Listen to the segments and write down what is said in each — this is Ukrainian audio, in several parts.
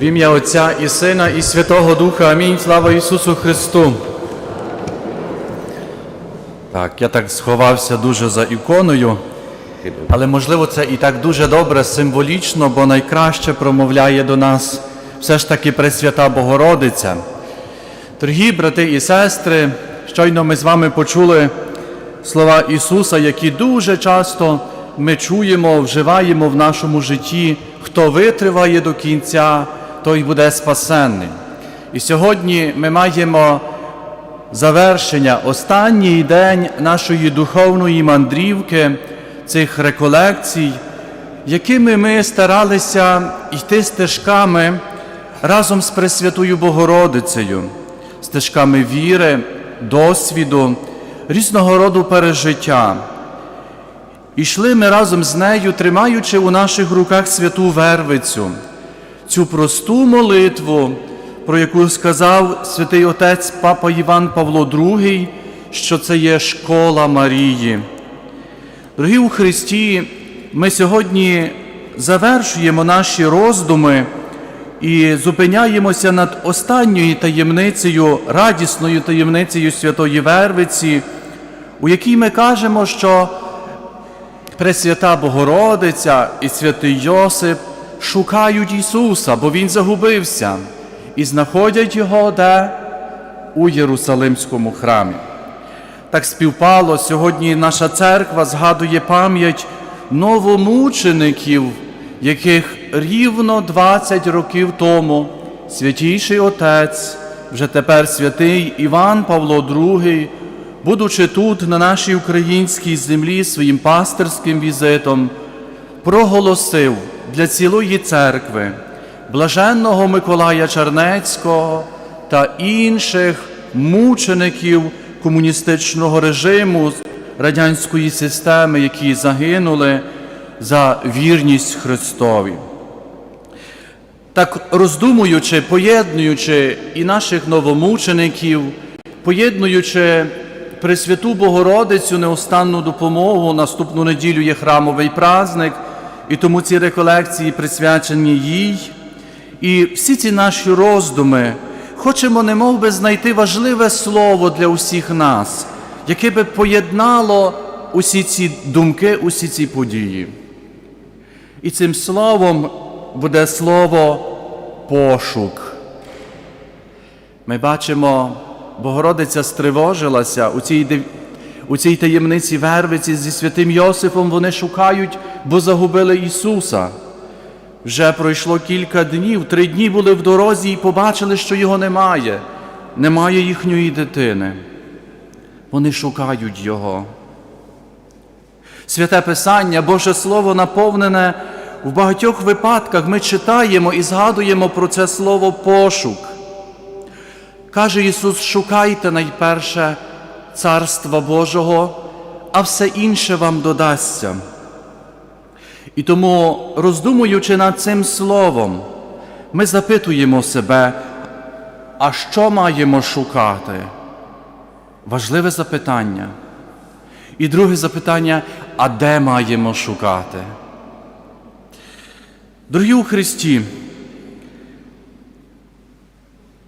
В ім'я Отця і Сина, і Святого Духа. Амінь. Слава Ісусу Христу. Так, я так сховався дуже за іконою, але можливо це і так дуже добре, символічно, бо найкраще промовляє до нас все ж таки Пресвята Богородиця. Дорогі брати і сестри, щойно ми з вами почули слова Ісуса, які дуже часто ми чуємо, вживаємо в нашому житті. Хто витриває до кінця, той буде спасенний. І сьогодні ми маємо завершення, останній день нашої духовної мандрівки, цих реколекцій, якими ми старалися йти стежками разом з Пресвятою Богородицею, стежками віри, досвіду, різного роду пережиття. Ішли ми разом з нею, тримаючи у наших руках святу Вервицю, цю просту молитву, про яку сказав святий отець Папа Іван Павло II, що це є школа Марії. Дорогі у Христі, ми сьогодні завершуємо наші роздуми і зупиняємося над останньою таємницею, радісною таємницею Святої Вервиці, у якій ми кажемо, що Пресвята Богородиця і святий Йосип шукають Ісуса, бо Він загубився, і знаходять Його де? У Єрусалимському храмі. Так співпало сьогодні наша церква згадує пам'ять новомучеників, яких рівно 20 років тому святійший Отець, вже тепер святий Іван Павло II, будучи тут, на нашій українській землі, своїм пастирським візитом, проголосив для цілої церкви блаженного Миколая Чернецького та інших мучеників комуністичного режиму радянської системи, які загинули за вірність Христові. Так роздумуючи, поєднуючи і наших новомучеників, поєднуючи Пресвяту Богородицю неостанну допомогу, наступну неділю є храмовий праздник, і тому ці реколекції присвячені їй. І всі ці наші роздуми хочемо немов би знайти важливе слово для усіх нас, яке би поєднало усі ці думки, усі ці події. І цим словом буде слово пошук. Ми бачимо, Богородиця стривожилася у цій, у цій таємниці Вервиці зі святим Йосифом вони шукають, бо загубили Ісуса. Вже пройшло кілька днів, три дні були в дорозі і побачили, що його немає, немає їхньої дитини. Вони шукають Його. Святе Писання, Боже Слово наповнене в багатьох випадках ми читаємо і згадуємо про це слово пошук. Каже Ісус, шукайте найперше Царства Божого, а все інше вам додасться. І тому, роздумуючи над цим словом, ми запитуємо себе, а що маємо шукати? Важливе запитання. І друге запитання, а де маємо шукати? Дорогі у Христі,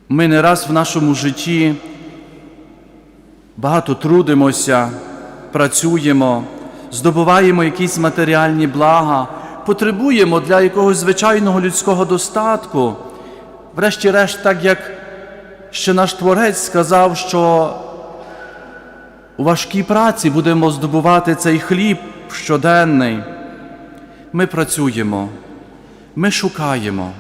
ми не раз в нашому житті багато трудимося, працюємо, здобуваємо якісь матеріальні блага, потребуємо для якогось звичайного людського достатку. Врешті-решт, так як ще наш Творець сказав, що у важкій праці будемо здобувати цей хліб щоденний. Ми працюємо, ми шукаємо,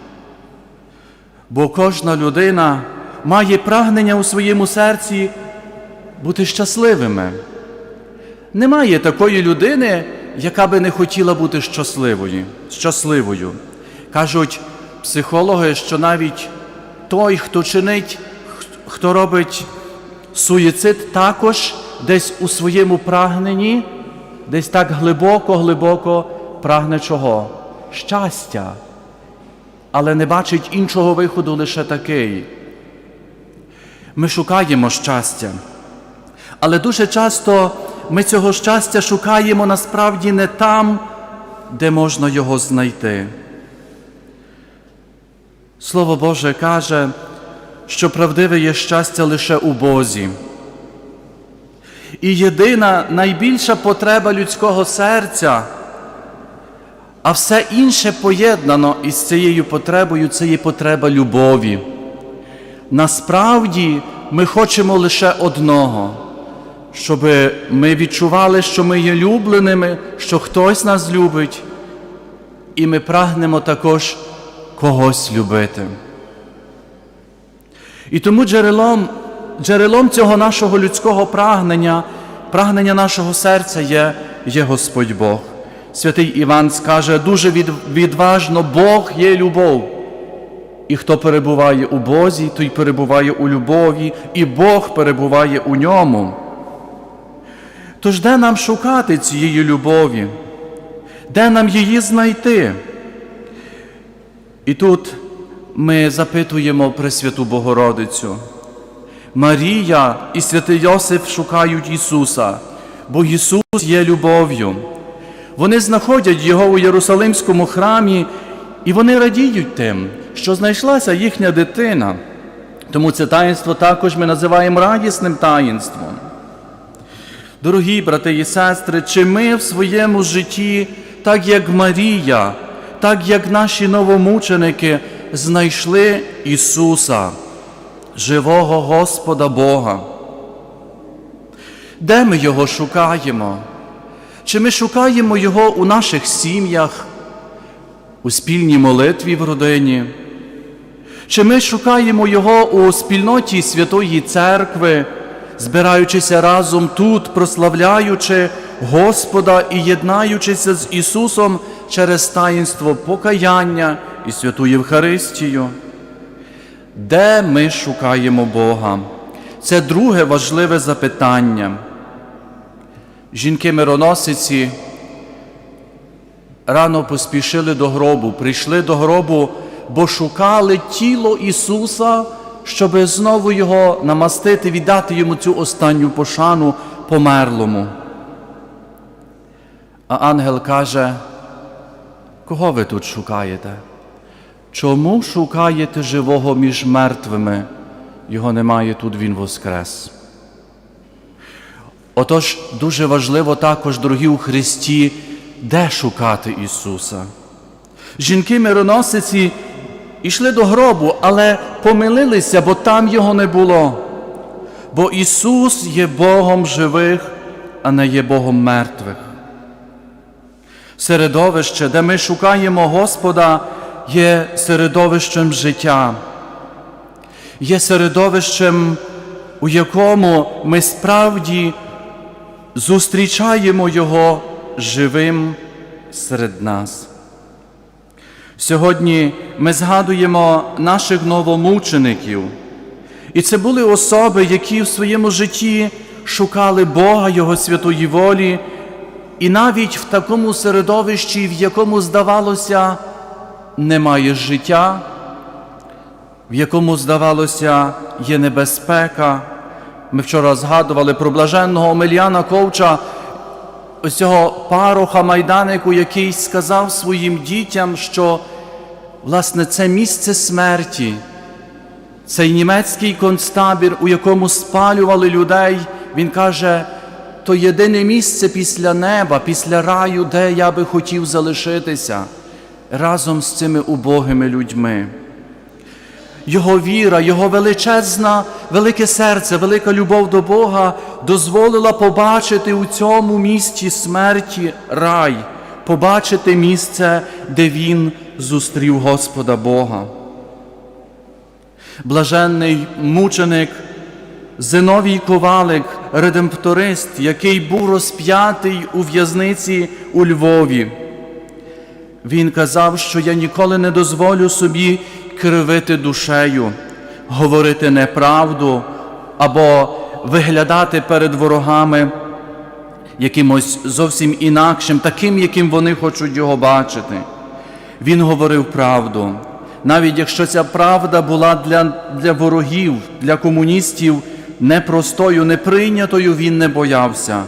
бо кожна людина має прагнення у своєму серці бути щасливими. Немає такої людини, яка би не хотіла бути щасливою. щасливою. Кажуть психологи, що навіть той, хто чинить, хто робить суїцид, також десь у своєму прагненні, десь так глибоко-глибоко прагне чого? Щастя, але не бачить іншого виходу лише такий. Ми шукаємо щастя, але дуже часто ми цього щастя шукаємо насправді не там, де можна його знайти. Слово Боже каже, що правдиве є щастя лише у Бозі. І єдина найбільша потреба людського серця, а все інше поєднано із цією потребою це є потреба любові. Насправді ми хочемо лише одного, щоб ми відчували, що ми є любленими, що хтось нас любить, і ми прагнемо також когось любити. І тому джерелом, джерелом цього нашого людського прагнення, прагнення нашого серця є, є Господь Бог. Святий Іван скаже дуже від, відважно, Бог є любов. І хто перебуває у Бозі, той перебуває у любові, і Бог перебуває у ньому. Тож де нам шукати цієї любові? Де нам її знайти? І тут ми запитуємо Пресвяту Богородицю. Марія і святий Йосиф шукають Ісуса, бо Ісус є любов'ю. Вони знаходять Його у Єрусалимському храмі, і вони радіють тим, що знайшлася їхня дитина. Тому це таїнство також ми називаємо радісним таїнством. Дорогі брати і сестри, чи ми в своєму житті, так як Марія, так як наші новомученики, знайшли Ісуса, живого Господа Бога? Де ми Його шукаємо? Чи ми шукаємо Його у наших сім'ях, у спільній молитві в родині? Чи ми шукаємо Його у спільноті Святої Церкви, збираючися разом тут, прославляючи Господа і єднаючися з Ісусом через таїнство покаяння і святу Євхаристію? Де ми шукаємо Бога? Це друге важливе запитання. Жінки-мироносиці рано поспішили до гробу, прийшли до гробу, бо шукали тіло Ісуса, щоб знову Його намастити, віддати йому цю останню пошану померлому. А ангел каже, кого ви тут шукаєте? Чому шукаєте живого між мертвими? Його немає тут, Він воскрес. Отож, дуже важливо також, дорогі у Христі, де шукати Ісуса. Жінки-мироносиці йшли до гробу, але помилилися, бо там Його не було. Бо Ісус є Богом живих, а не є Богом мертвих. Середовище, де ми шукаємо Господа, є середовищем життя, є середовищем, у якому ми справді зустрічаємо Його живим серед нас. Сьогодні ми згадуємо наших новомучеників, і це були особи, які в своєму житті шукали Бога, Його святої волі, і навіть в такому середовищі, в якому, здавалося, немає життя, в якому, здавалося, є небезпека. Ми вчора згадували про блаженного Омельяна Ковча, ось цього пароха майданику, який сказав своїм дітям, що власне це місце смерті, цей німецький концтабір, у якому спалювали людей, він каже, то єдине місце після неба, після раю, де я би хотів залишитися разом з цими убогими людьми. Його віра, його величезна, велике серце, велика любов до Бога дозволила побачити у цьому місті смерті рай, побачити місце, де він зустрів Господа Бога. Блаженний мученик Зиновій Ковалик, редемпторист, який був розп'ятий у в'язниці у Львові. Він казав, що я ніколи не дозволю собі кривити душею, говорити неправду або виглядати перед ворогами якимось зовсім інакшим, таким, яким вони хочуть його бачити. Він говорив правду, навіть якщо ця правда була для, для ворогів, для комуністів непростою, неприйнятою, він не боявся.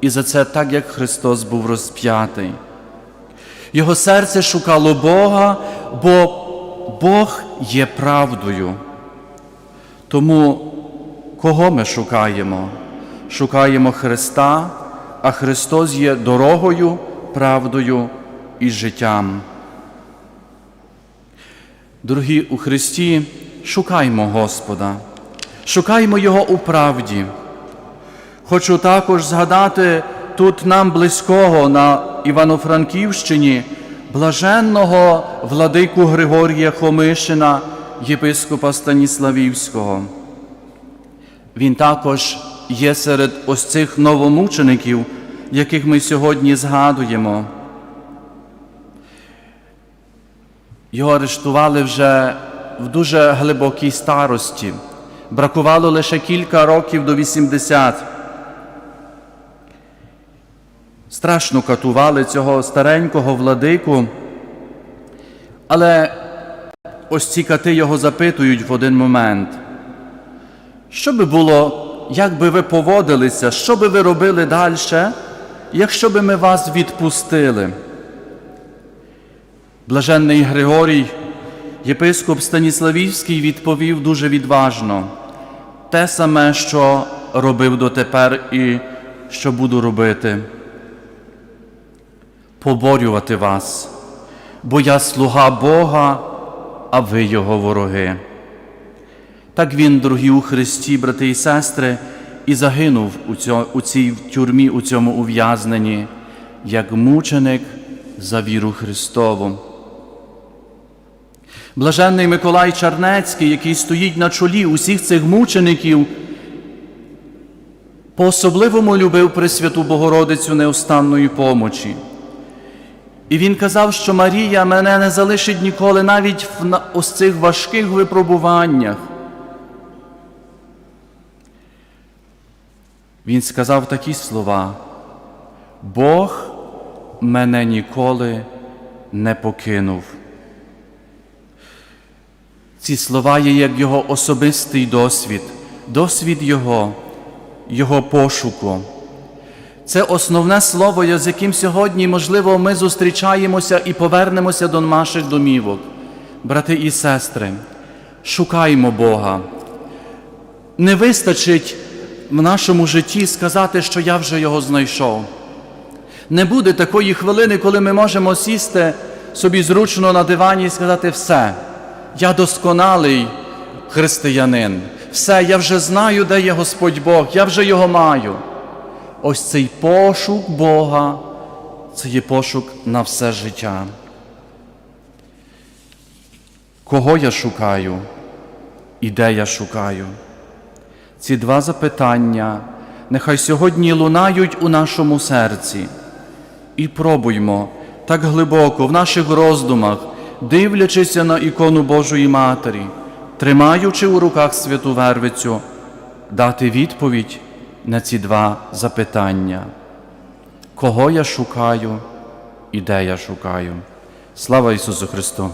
І за це так, як Христос був розп'ятий. Його серце шукало Бога, бо Бог є правдою. Тому кого ми шукаємо? Шукаємо Христа, а Христос є дорогою, правдою і життям. Дорогі у Христі, шукаймо Господа, шукаймо Його у правді. Хочу також згадати тут нам близького на Івано-Франківщині блаженного владику Григорія Хомишина, єпископа Станіславівського. Він також є серед ось цих новомучеників, яких ми сьогодні згадуємо. Його арештували вже в дуже глибокій старості. Бракувало лише кілька років до 80. Страшно катували цього старенького владику, але ось ці кати його запитують в один момент. Що би було, як би ви поводилися, що би ви робили далі, якщо би ми вас відпустили? Блаженний Григорій, єпископ Станіславівський, відповів дуже відважно те саме, що робив дотепер і що буду робити. Поборювати вас, бо я слуга Бога, а ви Його вороги. Так він, дорогі у Христі, брати і сестри, і загинув у, цьо, у цій тюрмі, у цьому ув'язненні, як мученик за віру Христову. Блаженний Миколай Чарнецький, який стоїть на чолі усіх цих мучеників, по-особливому любив Пресвяту Богородицю неустанної помочі. І він казав, що Марія мене не залишить ніколи навіть в ось цих важких випробуваннях. Він сказав такі слова: Бог мене ніколи не покинув. Ці слова є як його особистий досвід, досвід Його, Його пошуку. Це основне слово, з яким сьогодні, можливо, ми зустрічаємося і повернемося до наших домівок. Брати і сестри, шукаймо Бога. Не вистачить в нашому житті сказати, що я вже його знайшов. Не буде такої хвилини, коли ми можемо сісти собі зручно на дивані і сказати все, я досконалий християнин, все, я вже знаю, де є Господь Бог, я вже його маю. Ось цей пошук Бога, це є пошук на все життя. Кого я шукаю і де я шукаю? Ці два запитання нехай сьогодні лунають у нашому серці. І пробуймо так глибоко в наших роздумах, дивлячися на ікону Божої Матері, тримаючи у руках святу Вервицю, дати відповідь на ці два запитання. Кого я шукаю і де я шукаю? Слава Ісусу Христу!